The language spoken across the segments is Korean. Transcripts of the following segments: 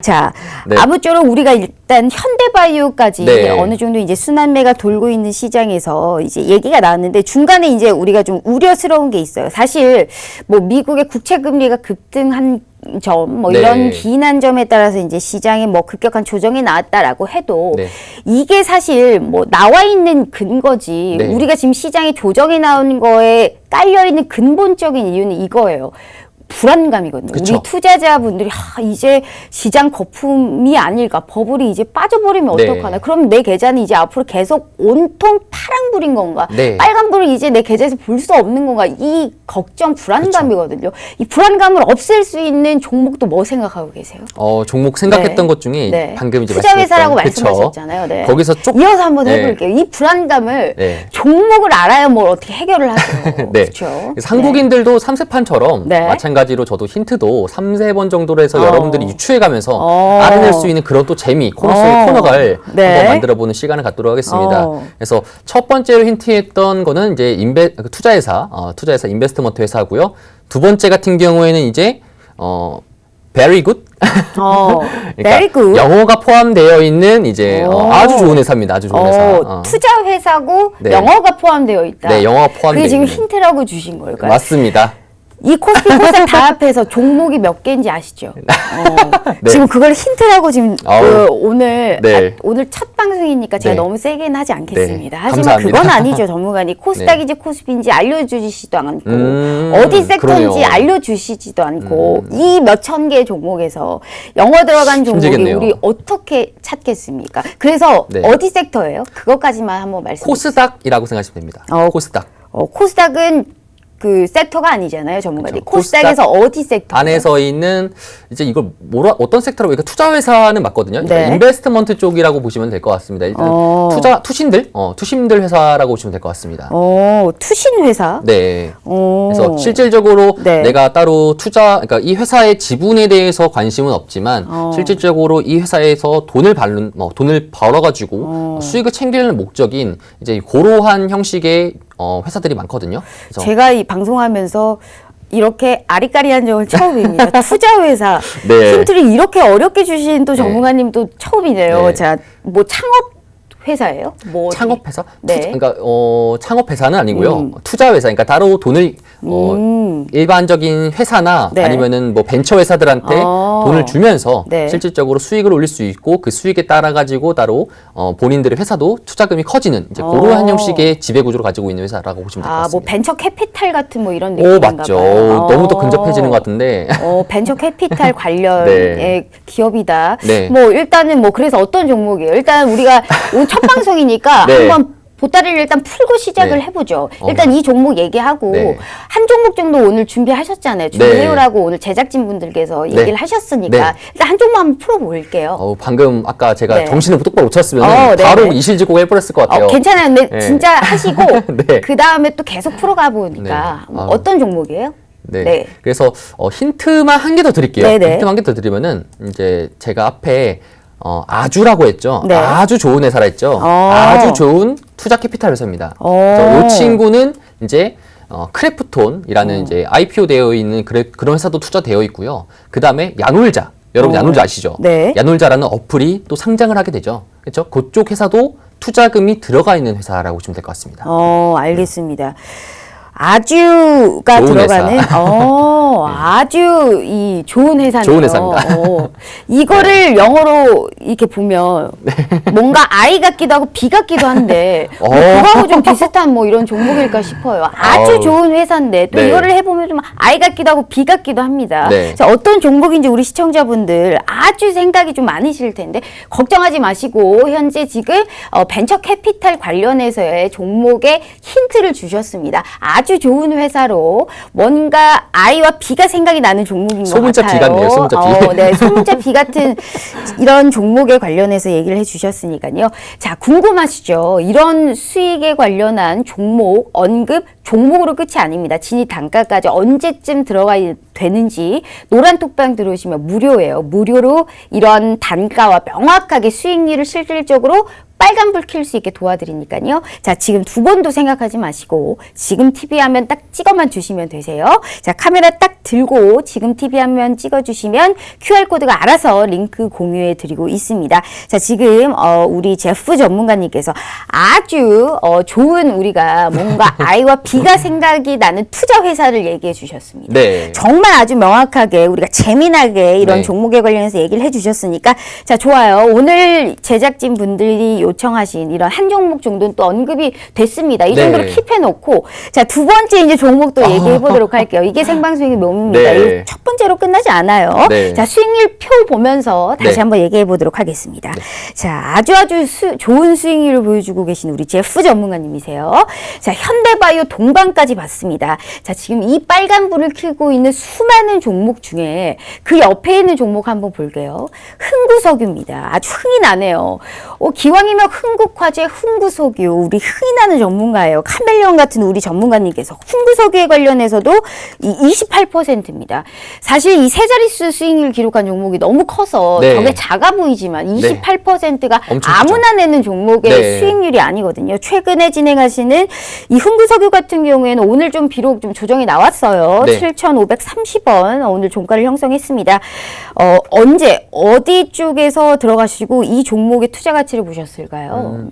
자, 네. 아무쪼록 우리가 일단 현대바이오까지 네. 어느 정도 이제 순환매가 돌고 있는 시장에서 이제 얘기가 나왔는데 중간에 이제 우리가 좀 우려스러운 게 있어요. 사실 뭐 미국의 국채 금리가 급등한 점, 뭐 네. 이런 기인한 점에 따라서 이제 시장에 뭐 급격한 조정이 나왔다라고 해도 네. 이게 사실 뭐 나와 있는 근거지 네. 우리가 지금 시장에 조정이 나온 거에 깔려 있는 근본적인 이유는 이거예요. 불안감이거든요. 그쵸. 우리 투자자분들이 하, 이제 시장 거품이 아닐까 버블이 이제 빠져버리면 네. 어떡하나 그럼 내 계좌는 이제 앞으로 계속 온통 파랑불인 건가 네. 빨간불을 이제 내 계좌에서 볼 수 없는 건가 이 걱정 불안감이거든요. 이 불안감을 없앨 수 있는 종목도 뭐 생각하고 계세요? 어, 종목 생각했던 네. 것 중에 네. 방금 이제 투자 회사라고. 말씀하셨잖아요. 네. 거기서 쪽 이어서 한번 네. 해볼게요. 이 불안감을 네. 종목을 알아야 뭘 어떻게 해결을 하죠. 네. 그렇죠. 한국인들도 삼세판처럼 네. 마찬가지 로 저도 힌트도 삼세번 정도로 해서 어. 여러분들이 유추해가면서 어. 알아낼 수 있는 그런 또 재미, 코너스, 어. 코너를 네. 한번 만들어보는 시간을 갖도록 하겠습니다. 어. 그래서 첫 번째로 힌트했던 거는 이제 인베, 그 투자회사, 어, 투자회사 인베스트먼트 회사고요. 두 번째 같은 경우에는 이제 어, very good. 어, very good. 영어가 포함되어 있는 이제 어, 오. 아주 좋은 회사입니다. 아주 좋은 회사. 어, 어. 투자 회사고 네. 영어가 포함되어 있다. 네, 영어가 포함되어 그게 지금 있는. 힌트라고 주신 걸까요? 맞습니다. 이 코스피 코스닥 다 합해서 종목이 몇 개인지 아시죠? 어, 네. 지금 그걸 힌트라고 지금 아우. 그 오늘 네. 아, 오늘 첫 방송이니까 제가 네. 너무 세게는 하지 않겠습니다. 네. 하지만 감사합니다. 그건 아니죠, 전문가님. 코스닥인지 코스피인지 알려주시지도 않고 음, 어디 섹터인지 그러네요. 음. 알려주시지도 않고 이몇 천 개의 종목에서 영어 들어간 종목이 힘들겠네요. 우리 어떻게 찾겠습니까? 그래서 네. 어디 섹터예요? 그것까지만 한번 말씀. 해 코스닥이라고 생각하시면 됩니다. 어, 코스닥. 어, 코스닥은 그 섹터가 아니잖아요, 전문가님. 그렇죠. 코스닥에서 어디 섹터? 안에서 있는 이제 이걸 뭐라 어떤 섹터라고 그러니까 투자 회사는 맞거든요. 그러니까 네. 인베스트먼트 쪽이라고 보시면 될 것 같습니다. 일단 어. 투자 투신들, 어, 투신들 회사라고 보시면 될 것 같습니다. 어, 투신 회사. 네. 어. 그래서 실질적으로 네. 내가 따로 투자, 그러니까 이 회사의 지분에 대해서 관심은 없지만 어. 실질적으로 이 회사에서 돈을 받는, 뭐 돈을 벌어가지고 어. 수익을 챙기는 목적인 이제 고로한 형식의 어, 회사들이 많거든요. 그래서 제가 이 방송하면서 이렇게 아리까리한 적은 처음입니다. 투자 회사 네. 힌트를 이렇게 어렵게 주신 또 전문가님도 처음이네요. 네. 자, 뭐 창업 회사예요? 뭐? 창업회사? 네. 투자, 그러니까 어, 창업회사는 아니고요. 음. 투자회사, 그러니까 따로 돈을 어, 음. 일반적인 회사나 네. 아니면은 뭐 벤처 회사들한테 어. 돈을 주면서 네. 실질적으로 수익을 올릴 수 있고 그 수익에 따라 가지고 따로 어, 본인들의 회사도 투자금이 커지는 이제 어. 그러한 형식의 지배 구조를 가지고 있는 회사라고 보시면 될것 아, 뭐 같습니다. 벤처 캐피탈 같은 뭐 이런 오 느낌인가 맞죠. 봐요. 너무 더 어. 근접해지는 것 같은데. 어, 벤처 캐피탈 관련의 네. 기업이다. 네. 뭐 일단은 뭐 그래서 어떤 종목이에요? 일단 우리가 첫 방송이니까 네. 한번 보따리를 일단 풀고 시작을 네. 해보죠. 어. 일단 이 종목 얘기하고 네. 한 종목 정도 오늘 준비하셨잖아요. 준비해오라고 오늘 제작진 분들께서 네. 얘기를 하셨으니까 네. 일단 한 종목 한번 풀어볼게요. 어, 방금 아까 제가 네. 정신을 똑바로 못 찼으면 어, 네, 바로 네. 이실직고 해버렸을 것 같아요. 어, 괜찮아요. 근데 네. 진짜 하시고 네. 그 다음에 또 계속 풀어가 보니까 네. 뭐. 어떤 종목이에요? 네. 네. 그래서 어, 힌트만 한 개 더 드릴게요. 네네. 힌트 한개 더 드리면은 이제 제가 앞에 어, 아주라고 했죠. 네. 아주 좋은 회사라 했죠. 어. 아주 좋은 투자 캐피탈 회사입니다. 어. 그래서 이 친구는 이제 어, 크래프톤이라는 이제 IPO 되어 있는 그래, 그런 회사도 투자되어 있고요. 그 다음에 야놀자. 여러분 어. 야놀자 아시죠? 네. 야놀자라는 어플이 또 상장을 하게 되죠. 그렇죠? 그쪽 회사도 투자금이 들어가 있는 회사라고 보시면 될 것 같습니다. 어, 알겠습니다. 아주가 좋은 들어가는 회사. 어, 아주 이 좋은 회사네요. 좋은 회사입니다. 어, 이거를 영어로 이렇게 보면 뭔가 I 같기도 하고 B 같기도 한데 뭐 어. 그거하고 좀 비슷한 뭐 이런 종목일까 싶어요. 아주 아우. 좋은 회사인데 또 네. 이거를 해보면 좀 I 같기도 하고 B 같기도 합니다. 네. 자, 어떤 종목인지 우리 시청자분들 아주 생각이 좀 많으실 텐데 걱정하지 마시고 현재 지금 어, 벤처 캐피탈 관련해서의 종목에 힌트를 주셨습니다. 아주 좋은 회사로 뭔가 I와 B가 생각이 나는 종목인 것 소문자 같아요. B 같네요, 소문자 B. 어, 네, 소문자 B 같은 이런 종목에 관련해서 얘기를 해주셨으니까요. 자, 궁금하시죠? 이런 수익에 관련한 종목 언급 종목으로 끝이 아닙니다. 진입 단가까지 언제쯤 들어가 되는지 노란 톡방 들어오시면 무료예요. 무료로 이런 단가와 명확하게 수익률을 실질적으로 빨간불 킬 수 있게 도와드리니까요. 자, 지금 두 번도 생각하지 마시고 지금 TV 화면 딱 찍어만 주시면 되세요. 자, 카메라 딱 들고 지금 TV 화면 찍어 주시면 QR코드가 알아서 링크 공유해 드리고 있습니다. 자, 지금 어, 우리 제프 전문가님께서 아주 어, 좋은 우리가 뭔가 I와 B가 생각이 나는 투자 회사를 얘기해 주셨습니다. 네. 정말 아주 명확하게 우리가 재미나게 이런 네. 종목에 관련해서 얘기를 해 주셨으니까 자 좋아요. 오늘 제작진 분들이 요청하신 이런 한 종목 정도는 또 언급이 됐습니다. 이 네. 정도로 킵해 놓고 자 두 번째 이제 종목도 얘기해 보도록 할게요. 이게 생방송의 묘미입니다. 네. 이첫 번째로 끝나지 않아요. 네. 자 수익률 표 보면서 다시 네. 한번 얘기해 보도록 하겠습니다. 자 아주 아주 수- 좋은 수익률을 보여주고 계신 우리 제프 전문가님이세요. 자 현대바이오 동 방까지 봤습니다. 자 지금 이 빨간 불을 켜고 있는 수많은 종목 중에 그 옆에 있는 종목 한번 볼게요. 흥구석유입니다. 아주 흥이 나네요. 어, 기왕이면 흥국화재 흥구석유 우리 흥이 나는 전문가예요. 카멜레온 같은 우리 전문가님께서 흥구석유에 관련해서도 이 28%입니다. 사실 이 세 자릿수 수익률 기록한 종목이 너무 커서 네. 저게 작아 보이지만 28%가 엄청 아무나 내는 종목의 네. 수익률이 아니거든요. 최근에 진행하시는 이 흥구석유 같은 경우에는 오늘 좀 비록 좀 조정이 나왔어요. 네. 7,530원 오늘 종가를 형성했습니다. 어, 언제 어디 쪽에서 들어가시고 이 종목의 투자 가 치를 보셨을까요?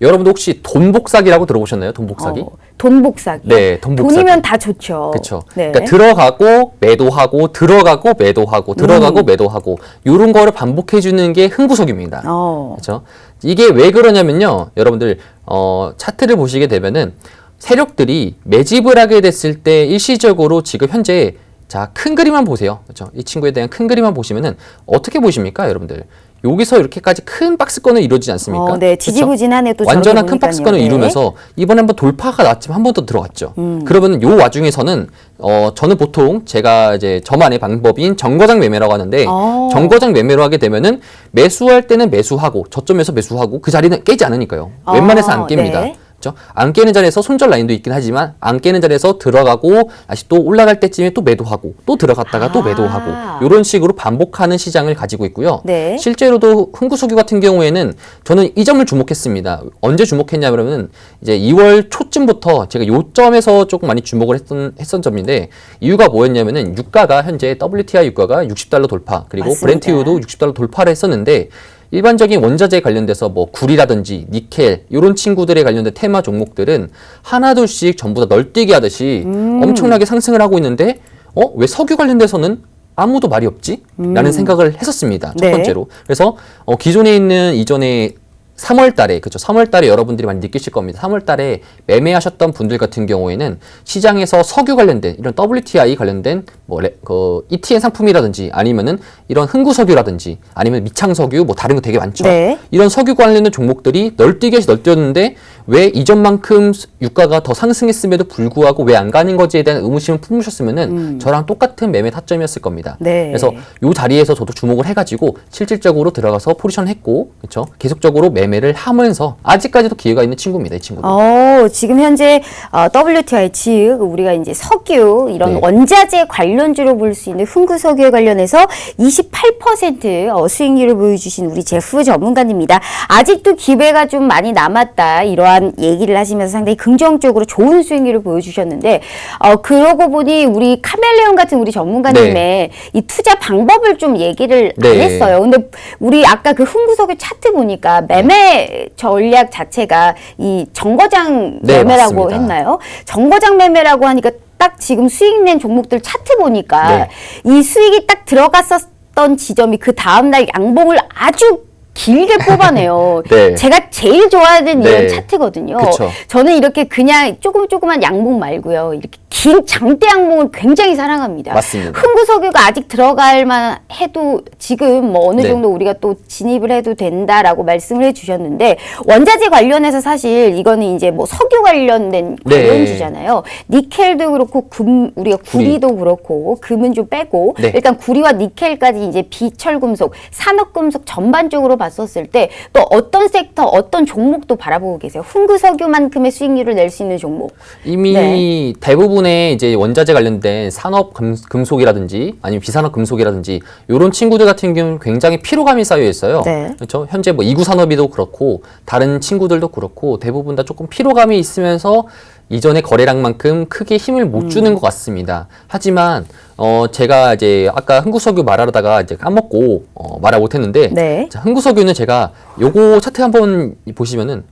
여러분도 혹시 돈복사기라고 들어보셨나요? 돈복사기? 어, 돈 복사기. 네, 돈 복사기. 돈이면 다 좋죠. 그렇죠. 네. 그러니까 들어가고 매도하고 들어가고 매도하고 음. 들어가고 매도하고 이런 거를 반복해 주는 게 흥구석입니다. 어. 그렇죠? 이게 왜 그러냐면요. 여러분들 어, 차트를 보시게 되면은 세력들이 매집을 하게 됐을 때 일시적으로 지금 현재 자, 큰 그림만 보세요. 그렇죠? 이 친구에 대한 큰 그림만 보시면은 어떻게 보십니까, 여러분들? 여기서 이렇게까지 큰 박스권을 이루지 않습니까? 어, 네? 지지부진하네 또 완전한 큰. 박스권을 네. 음. 이루면서 이번에 한번 돌파가 났지만 한 번 더 들어갔죠. 그러면 요 와중에서는 어 저는 보통 제가 이제 저만의 방법인 정거장 매매라고 하는데 어. 정거장 매매로 하게 되면은 매수할 때는 매수하고 저점에서 매수하고 그 자리는 깨지 않으니까요. 어, 웬만해서 안 깹니다. 네. 그렇죠? 안 깨는 자리에서 손절 라인도 있긴 하지만 안 깨는 자리에서 들어가고 다시 또 올라갈 때쯤에 또 매도하고 또 들어갔다가 또 아. 매도하고 이런 식으로 반복하는 시장을 가지고 있고요. 네. 실제로도 흥구석유 같은 경우에는 저는 이 점을 주목했습니다. 언제 주목했냐면은 이제 2월 초쯤부터 제가 요점에서 조금 많이 주목을 했던 했던 점인데 이유가 뭐였냐면은 유가가 현재 WTI 유가가 60달러 돌파 그리고 맞습니다. 브렌트 유도 60달러 돌파를 했었는데 일반적인 원자재 관련돼서 뭐 구리라든지 니켈 이런 친구들에 관련된 테마 종목들은 하나 둘씩 전부 다 널뛰기 하듯이 음. 엄청나게 상승을 하고 있는데 어 왜 석유 관련돼서는 아무도 말이 없지? 라는 생각을 했었습니다. 첫 음. 네. 번째로. 그래서 어, 기존에 있는 이전에 3월 달에 그렇죠. 3월 달에 여러분들이 많이 느끼실 겁니다. 3월 달에 매매하셨던 분들 같은 경우에는 시장에서 석유 관련된 이런 WTI 관련된 뭐 레, 그 ETN 상품이라든지 아니면은 이런 흥구 석유라든지 아니면 미창 석유 뭐 다른 거 되게 많죠. 네. 이런 석유 관련된 종목들이 널뛰기에서 널뛰었는데 왜 이전만큼 유가가 더 상승했음에도 불구하고 왜 안 가는 거지에 대한 의무심을 품으셨으면은 저랑 똑같은 매매 타점이었을 겁니다. 음. 네. 그래서 요 자리에서 저도 주목을 해가지고 실질적으로 들어가서 포지션 했고 그렇죠. 계속적으로 매매를 하면서 아직까지도 기회가 있는 친구입니다. 이 친구도. 어, 지금 현재 어, WTI 즉 우리가 이제 석유 이런 네. 원자재 관련주로 볼 수 있는 흥구 석유에 관련해서 28% 어, 수익률을 보여주신 우리 제프 전문가님입니다. 아직도 기회가 좀 많이 남았다 이러한 얘기를 하시면서 상당히 긍정적으로 좋은 수익률을 보여주셨는데 어, 그러고 보니 우리 카멜레온 같은 우리 전문가님의 이 투자 방법을 좀 얘기를 안 네. 했어요. 근데 우리 아까 그 흥구석유 차트 보니까 매매 전략 자체가 이 정거장 네, 매매라고 맞습니다. 했나요? 정거장 매매라고 하니까 딱 지금 수익 낸 종목들 차트 보니까 네. 이 수익이 딱 들어갔었 던 지점이 그 다음날 양봉을 아주 길게 뽑아내요. 네. 제가 제일 좋아하는 네. 이런 차트거든요. 그쵸. 저는 이렇게 그냥 조금 조그만 양봉 말고요. 이렇게 긴 장대 양봉을 굉장히 사랑합니다. 맞습니다. 흥구석유가 아직 들어갈 만 해도 지금 뭐 어느 네. 정도 우리가 또 진입을 해도 된다라고 말씀을 해주셨는데 원자재 관련해서 사실 이거는 이제 뭐 석유 관련된 네. 관련주잖아요. 니켈도 그렇고 금 우리가 구리. 구리도 그렇고 금은 좀 빼고 네. 일단 구리와 니켈까지 이제 비철 금속 산업 금속 전반적으로 봤을 봤었을 때 또 어떤 섹터, 어떤 종목도 바라보고 계세요? 훈구석유만큼의 수익률을 낼 수 있는 종목. 이미 네. 대부분의 이제 원자재 관련된 산업 금, 금속이라든지 아니면 비산업 금속이라든지 이런 친구들 같은 경우는 굉장히 피로감이 쌓여 있어요. 네. 그렇죠. 현재 뭐 이구 산업이도 그렇고 다른 친구들도 그렇고 대부분 다 조금 피로감이 있으면서 이전의 거래량만큼 크게 힘을 못 음. 주는 것 같습니다. 하지만 어 제가 이제 아까 흥구석유 말하다가 이제 까먹고 어, 말을 못했는데 네. 자, 흥구석유는 제가 요거 차트 한번 보시면은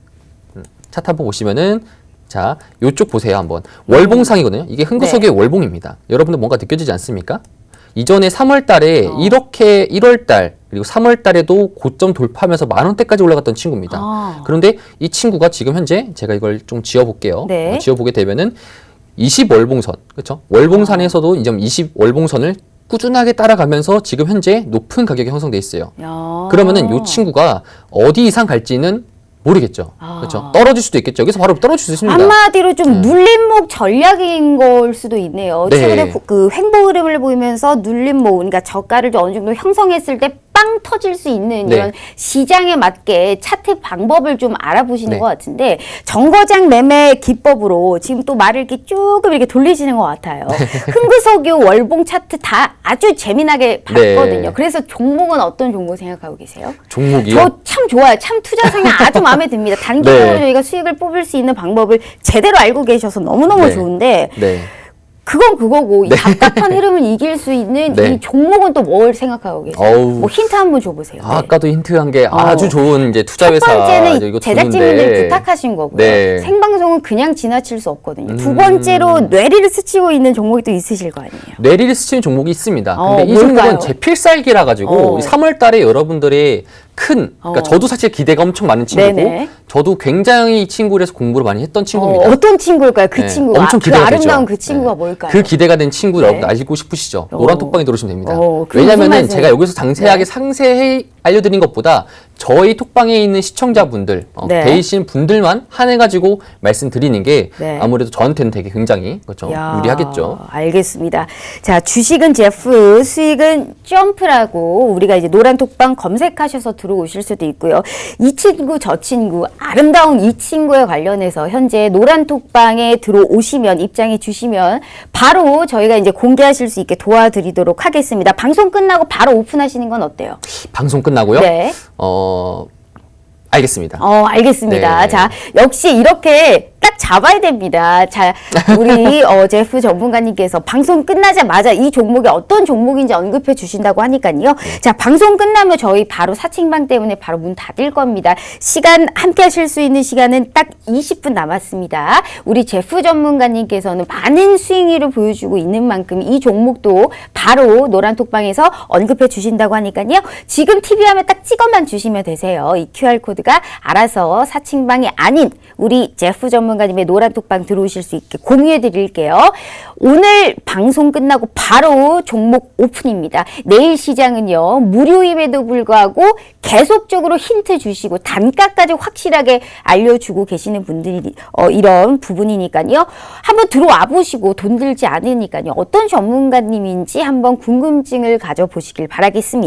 음, 차트 한번 보시면은 자 요쪽 보세요 한번 월봉상이거든요. 이게 흥구석유의 네. 월봉입니다. 여러분들 뭔가 느껴지지 않습니까? 이전에 3월 달에 어. 이렇게 1월 달 그리고 3월 달에도 고점 돌파하면서 만 원대까지 올라갔던 친구입니다. 아. 그런데 이 친구가 지금 현재 제가 이걸 좀 지어 볼게요. 네. 지어 보게 되면은 20 월봉선. 그렇죠? 월봉산에서도 이제 20 월봉선을 꾸준하게 따라가면서 지금 현재 높은 가격이 형성돼 있어요. 야. 그러면은 이 친구가 어디 이상 갈지는 모르겠죠. 아. 그렇죠. 떨어질 수도 있겠죠. 여기서 바로 떨어질 수 있습니다. 한마디로 좀 눌림목 전략인 걸 수도 있네요. 네. 최근에 구- 그 횡보 흐름을 보이면서 눌림목, 그러니까 저가를 좀 어느 정도 형성했을 때 빵 터질 수 있는 네. 이런 시장에 맞게 차트 방법을 좀 알아보시는 네. 것 같은데 정거장 매매 기법으로 지금 또 말을 이렇게 조금 이렇게 돌리시는 것 같아요. 네. 흥구석유 월봉 차트 다 아주 재미나게 봤거든요. 네. 그래서 종목은 어떤 종목 생각하고 계세요? 종목이요. 저 참 좋아요. 참 투자 성향 아주 마음에 듭니다. 단기적으로 네. 저희가 수익을 뽑을 수 있는 방법을 제대로 알고 계셔서 너무너무 네. 좋은데 네. 그건 그거고 이 답답한 흐름을 이길 수 있는 네. 이 종목은 또 뭘 생각하고 계세요? 어우. 뭐 힌트 한번 줘보세요. 아, 아까도 힌트한 게 어. 아주 좋은 이제 투자 첫 회사 번째는 제작진분들. 부탁하신 거고요. 네. 생방송은 그냥 지나칠 수 없거든요. 두 음. 번째로 뇌리를 스치고 있는 종목이 또 있으실 거 아니에요. 뇌리를 스치는 종목이 있습니다. 어, 근데 이 뭘까요? 종목은 제 필살기라 가지고 어. 3월 달에 여러분들의 큰 그러니까 어. 저도 사실 기대가 엄청 많은 친구고 네네. 저도 굉장히 이 친구에서 공부를 많이 했던 친구입니다. 어, 떤 친구일까요? 그 네, 친구 엄청 그 기대가 아름다운 되죠. 그 친구가 네. 뭘까요? 그 기대가 된 친구 네. 여러분 알고 싶으시죠? 어. 노란 톡방에 들어오시면 됩니다. 어, 무슨 왜냐면은? 제가 여기서 상세하게 네. 상세히 알려드린 것보다 저희 톡방에 있는 시청자분들, 어, 네. 계신 분들만 한해가지고 말씀드리는 게 네. 아무래도 저한테는 되게 굉장히 그렇죠 야, 유리하겠죠. 알겠습니다. 자, 주식은 제프, 수익은 점프라고 우리가 이제 노란 톡방 검색하셔서 들어오실 수도 있고요. 이 친구, 저 친구, 아름다운 이 친구에 관련해서 현재 노란 톡방에 들어오시면 입장해 주시면 바로 저희가 이제 공개하실 수 있게 도와드리도록 하겠습니다. 방송 끝나고 바로 오픈하시는 건 어때요? 방송 끝나 고요. 네. 어 알겠습니다. 어, 알겠습니다. 네. 자, 역시 이렇게 딱 잡아야 됩니다. 자, 우리 어, 제프 전문가님께서 방송 끝나자마자 이 종목이 어떤 종목인지 언급해 주신다고 하니까요. 자, 방송 끝나면 저희 바로 사칭방 때문에 바로 문 닫을 겁니다. 시간 함께 하실 수 있는 시간은 딱 20분 남았습니다. 우리 제프 전문가님께서는 많은 수익률을 보여주고 있는 만큼 이 종목도 바로 노란톡방에서 언급해 주신다고 하니까요. 지금 TV 화면 딱 찍어만 주시면 되세요. 이 QR코드 가 알아서 사칭방이 아닌 우리 제프 전문가님의 노란 톡방 들어오실 수 있게 공유해 드릴게요. 오늘 방송 끝나고 바로 종목 오픈입니다. 내일 시장은요, 무료임에도 불구하고 계속적으로 힌트 주시고 단가까지 확실하게 알려주고 계시는 분들이 어, 이런 부분이니까요. 한번 들어와 보시고 돈 들지 않으니까요. 어떤 전문가님인지 한번 궁금증을 가져보시길 바라겠습니다.